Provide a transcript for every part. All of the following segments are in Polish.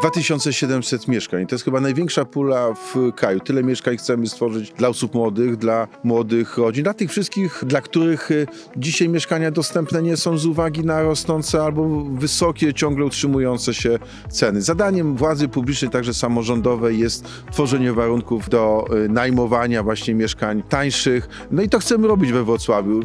2700 mieszkań. To jest chyba największa pula w kraju. Tyle mieszkań chcemy stworzyć dla osób młodych, dla młodych rodzin, dla tych wszystkich, dla których y, dzisiaj mieszkania dostępne nie są z uwagi na rosnące albo wysokie, ciągle utrzymujące się ceny. Zadaniem władzy publicznej, także samorządowej jest tworzenie warunków do y, najmowania właśnie mieszkań tańszych. No i to chcemy robić we Wrocławiu.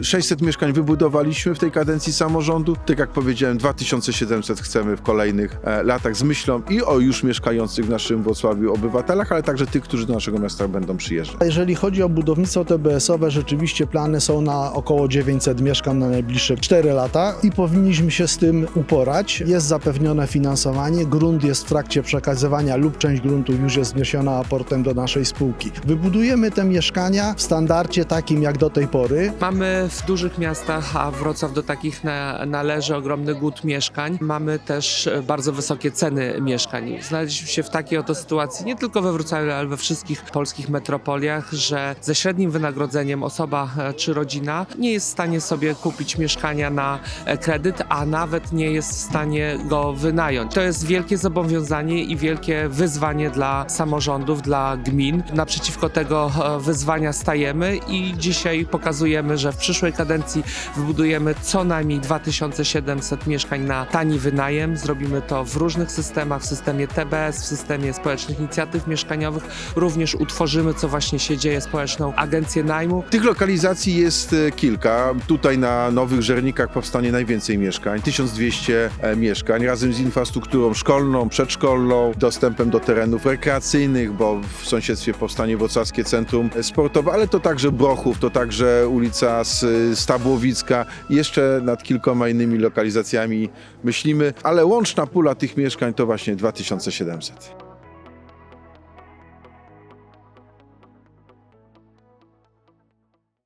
Y, 600 mieszkań wybudowaliśmy w tej kadencji samorządu. Tak jak powiedziałem, 2700 chcemy w kolejnych e, latach z myślą i o już mieszkających w naszym Wrocławiu obywatelach, ale także tych, którzy do naszego miasta będą przyjeżdżać. Jeżeli chodzi o budownictwo TBS-owe, rzeczywiście plany są na około 900 mieszkań na najbliższe 4 lata i powinniśmy się z tym uporać. Jest zapewnione finansowanie, grunt jest w trakcie przekazywania lub część gruntu już jest wniesiona aportem do naszej spółki. Wybudujemy te mieszkania w standardzie takim jak do tej pory. Mamy w dużych miastach, a Wrocław do takich na, należy ogromny głód mieszkań. Mamy też bardzo wysokie ceny mieszkań. Znaleźliśmy się w takiej oto sytuacji nie tylko we Wrocławiu, ale we wszystkich polskich metropoliach, że ze średnim wynagrodzeniem osoba e, czy rodzina nie jest w stanie sobie kupić mieszkania na e, kredyt, a nawet nie jest w stanie go wynająć. To jest wielkie zobowiązanie i wielkie wyzwanie dla samorządów, dla gmin. Naprzeciwko tego e, wyzwania stajemy i dzisiaj pokazujemy, że w przyszłej kadencji wybudujemy co najmniej 2700 mieszkań na tani wynajem. Zrobimy to w różnych systemach, w systemie TBS, w systemie społecznych inicjatyw mieszkaniowych. Również utworzymy, co właśnie się dzieje, społeczną agencję najmu. Tych lokalizacji jest e, kilka. Tutaj na Nowych Żernikach powstanie najwięcej mieszkań. 1200 e, mieszkań razem z infrastrukturą szkolną, przedszkolną, dostępem do terenów rekreacyjnych, bo w sąsiedztwie powstanie Wrocławskie Centrum Sportowe, ale to także Brochów, to także ulica Stabłowicka. Jeszcze nad kilkoma innymi lokalizacjami myślimy, ale łączna pula tych mieszkań to właśnie 2700.